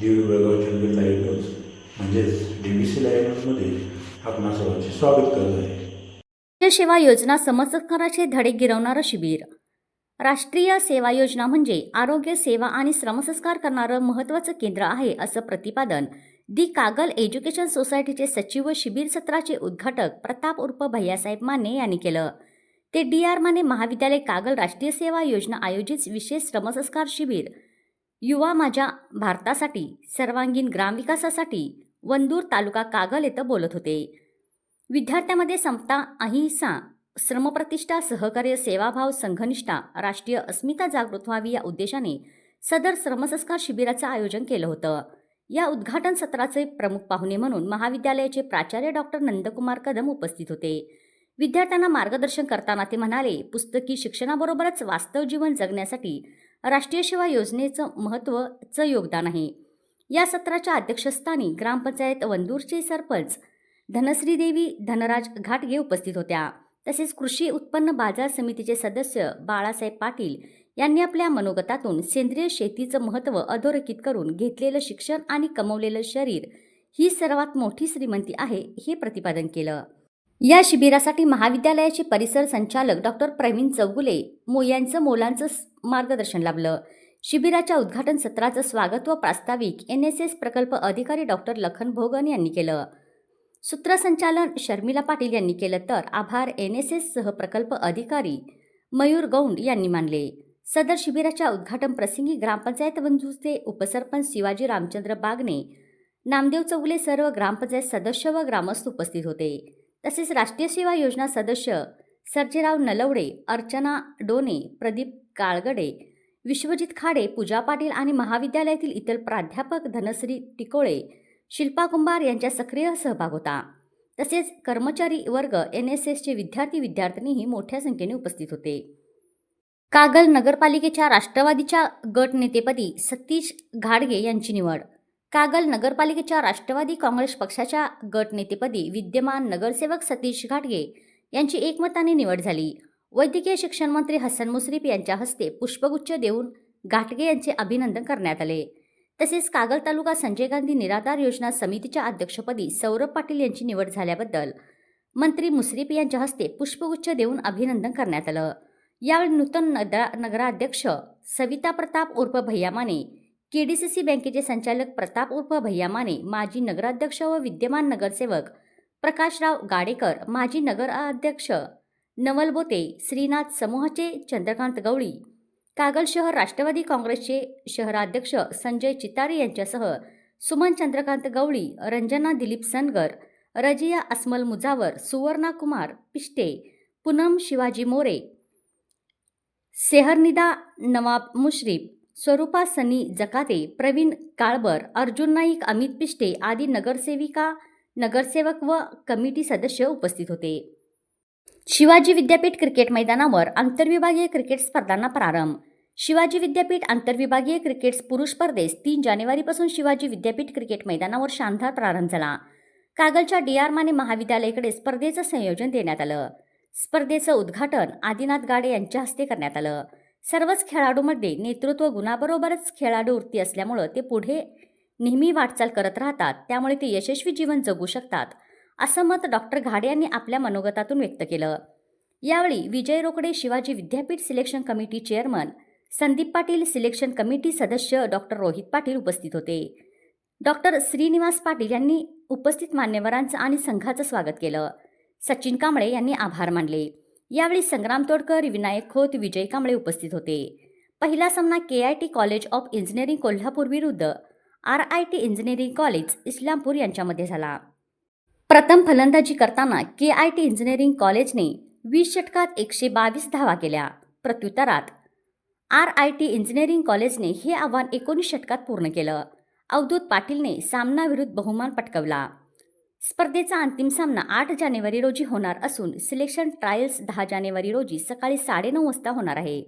दीड बेळगाव चंदगड लाईव्ह म्हणजेच D B C live आपण सर्वांचे स्वागत करत आहे. सेवा योजना समसंस्काराचे धडे गिरवणारं शिबिर. राष्ट्रीय सेवा योजना म्हणजे आरोग्य सेवा आणि श्रमसंस्कार करणारं महत्त्वाचं केंद्र आहे असं प्रतिपादन दी कागल एज्युकेशन सोसायटीचे सचिव व शिबिर सत्राचे उद्घाटक प्रताप उर्फ भैयासाहेब माने यांनी केलं. ते डी आर माने महाविद्यालय कागल राष्ट्रीय सेवा योजना आयोजित विशेष श्रमसंस्कार शिबिर. युवा माझ्या भारतासाठी सर्वांगीण ग्रामविकासासाठी वंदूर तालुका कागल येथे बोलत होते. विद्यार्थ्यांमध्ये समता अहिंसा श्रमप्रतिष्ठा सहकार्य सेवाभाव संघनिष्ठा राष्ट्रीय अस्मिता जागृत व्हावी या उद्देशाने सदर श्रमसंस्कार शिबिराचं आयोजन केलं होतं. या उद्घाटन सत्राचे प्रमुख पाहुणे म्हणून महाविद्यालयाचे प्राचार्य डॉक्टर नंदकुमार कदम उपस्थित होते. विद्यार्थ्यांना मार्गदर्शन करताना ते म्हणाले पुस्तकी शिक्षणाबरोबरच वास्तव जीवन जगण्यासाठी राष्ट्रीय सेवा योजनेचं महत्त्वाचं योगदान आहे. या सत्राच्या अध्यक्षस्थानी ग्रामपंचायत वंदूरचे सरपंच धनश्री देवी धनराज घाटगे उपस्थित होत्या. तसेच कृषी उत्पन्न बाजार समितीचे सदस्य बाळासाहेब पाटील यांनी आपल्या मनोगतातून सेंद्रिय शेतीचं महत्त्व अधोरेखित करून घेतलेलं शिक्षण आणि कमवलेलं शरीर ही सर्वात मोठी श्रीमंती आहे हे प्रतिपादन केलं. या शिबिरासाठी महाविद्यालयाचे परिसर संचालक डॉक्टर प्रवीण चौगुले मो यांचं मोलांचं मार्गदर्शन लाभलं. शिबिराच्या उद्घाटन सत्राचं स्वागत व प्रास्ताविक एन एस एस प्रकल्प अधिकारी डॉक्टर लखन भोगन यांनी केलं. सूत्रसंचालन शर्मिला पाटील यांनी केलं तर आभार एन एस एस सहप्रकल्प अधिकारी मयूर गौंड यांनी मानले. सदर शिबिराच्या उद्घाटन प्रसंगी ग्रामपंचायत बंधूचे उपसरपंच शिवाजी रामचंद्र बागने नामदेव चौगुले सर्व ग्रामपंचायत सदस्य व ग्रामस्थ उपस्थित होते. तसेच राष्ट्रीय सेवा योजना सदस्य सर्जेराव नलवडे अर्चना डोने प्रदीप काळगडे विश्वजित खाडे पूजा पाटील आणि महाविद्यालयातील इतर प्राध्यापक धनश्री टिकोळे शिल्पा कुंभार यांचा सक्रिय सहभाग होता. तसेच कर्मचारी वर्ग एन एस एसचे विद्यार्थी विद्यार्थिनीही मोठ्या संख्येने उपस्थित होते. कागल नगरपालिकेच्या राष्ट्रवादीच्या गटनेतेपदी सतीश घाडगे यांची निवड कागल नगरपालिकेच्या राष्ट्रवादी काँग्रेस पक्षाच्या गटनेतेपदी विद्यमान नगरसेवक सतीश घाटगे यांची एकमताने निवड झाली. वैद्यकीय शिक्षण मंत्री हसन मुश्रीफ यांच्या हस्ते पुष्पगुच्छ देऊन घाटगे यांचे अभिनंदन करण्यात आले. तसेच कागल तालुका संजय गांधी निराधार योजना समितीच्या अध्यक्षपदी सौरभ पाटील यांची निवड झाल्याबद्दल मंत्री मुश्रीफ यांच्या हस्ते पुष्पगुच्छ देऊन अभिनंदन करण्यात आलं. यावेळी नूतन नगराध्यक्ष सविता प्रताप उर्फ Bhaiya Mane K D C C बँकेचे संचालक प्रताप उर्फ भैया माने माजी नगराध्यक्ष व विद्यमान नगरसेवक प्रकाशराव गाडेकर माजी नगराध्यक्ष नवल बोते श्रीनाथ समूहाचे चंद्रकांत गवळी कागल शहर राष्ट्रवादी काँग्रेसचे शहराध्यक्ष संजय चितारे यांच्यासह सुमन चंद्रकांत गवळी रंजना दिलीप सनगर रजिया अस्मल मुजावर सुवर्णा कुमार पिष्टे पूनम शिवाजी मोरे सेहरनिदा नवाब मुश्रीफ स्वरूपा सनी जकाते प्रवीण काळबर अर्जुन नाईक अमित पिष्टे आदी नगरसेविका नगरसेवक व कमिटी सदस्य उपस्थित होते. शिवाजी विद्यापीठ क्रिकेट मैदानावर आंतरविभागीय क्रिकेट स्पर्धांना प्रारंभ. शिवाजी विद्यापीठ आंतरविभागीय क्रिकेट पुरुष स्पर्धेस तीन जानेवारीपासून शिवाजी विद्यापीठ क्रिकेट मैदानावर शानदार प्रारंभ झाला. कागलच्या डी आर माने महाविद्यालयाकडे स्पर्धेचं संयोजन देण्यात आलं. स्पर्धेचं उद्घाटन आदिनाथ गाडे यांच्या हस्ते करण्यात आलं. सर्वच खेळाडूमध्ये नेतृत्व गुणाबरोबरच खेळाडू वृत्ती असल्यामुळं ते पुढे नेहमी वाटचाल करत राहतात. त्यामुळे ते यशस्वी जीवन जगू शकतात असं मत डॉक्टर घाडे यांनी आपल्या मनोगतातून व्यक्त केलं. यावेळी Vijay Rokade Shivaji Vidyapeeth selection committee chairman Sandeep Patil selection committee सदस्य डॉक्टर रोहित पाटील उपस्थित होते. डॉक्टर श्रीनिवास पाटील यांनी उपस्थित मान्यवरांचं आणि संघाचं स्वागत केलं. सचिन कांबळे यांनी आभार मानले. यावेळी संग्राम तोडकर विनायक खोत विजय कांबळे उपस्थित होते. पहिला सामना K I T college of engineering Kolhapur विरुद्ध R I T engineering college Islampur यांच्यामध्ये झाला. प्रथम फलंदाजी करताना के आय टी इंजिनिअरिंग कॉलेजने वीस षटकात एकशे बावीस धावा केल्या. प्रत्युत्तरात आर आय टी इंजिनिअरिंग कॉलेजने हे आव्हान एकोणीस षटकात पूर्ण केलं. अवधूत पाटीलने सामनाविरुद्ध बहुमान पटकवला. स्पर्धेचा अंतिम सामना आठ जानेवारी रोजी होणार असून सिलेक्शन ट्रायल्स दहा जानेवारी रोजी सकाळी साडेनऊ वाजता होणार आहे.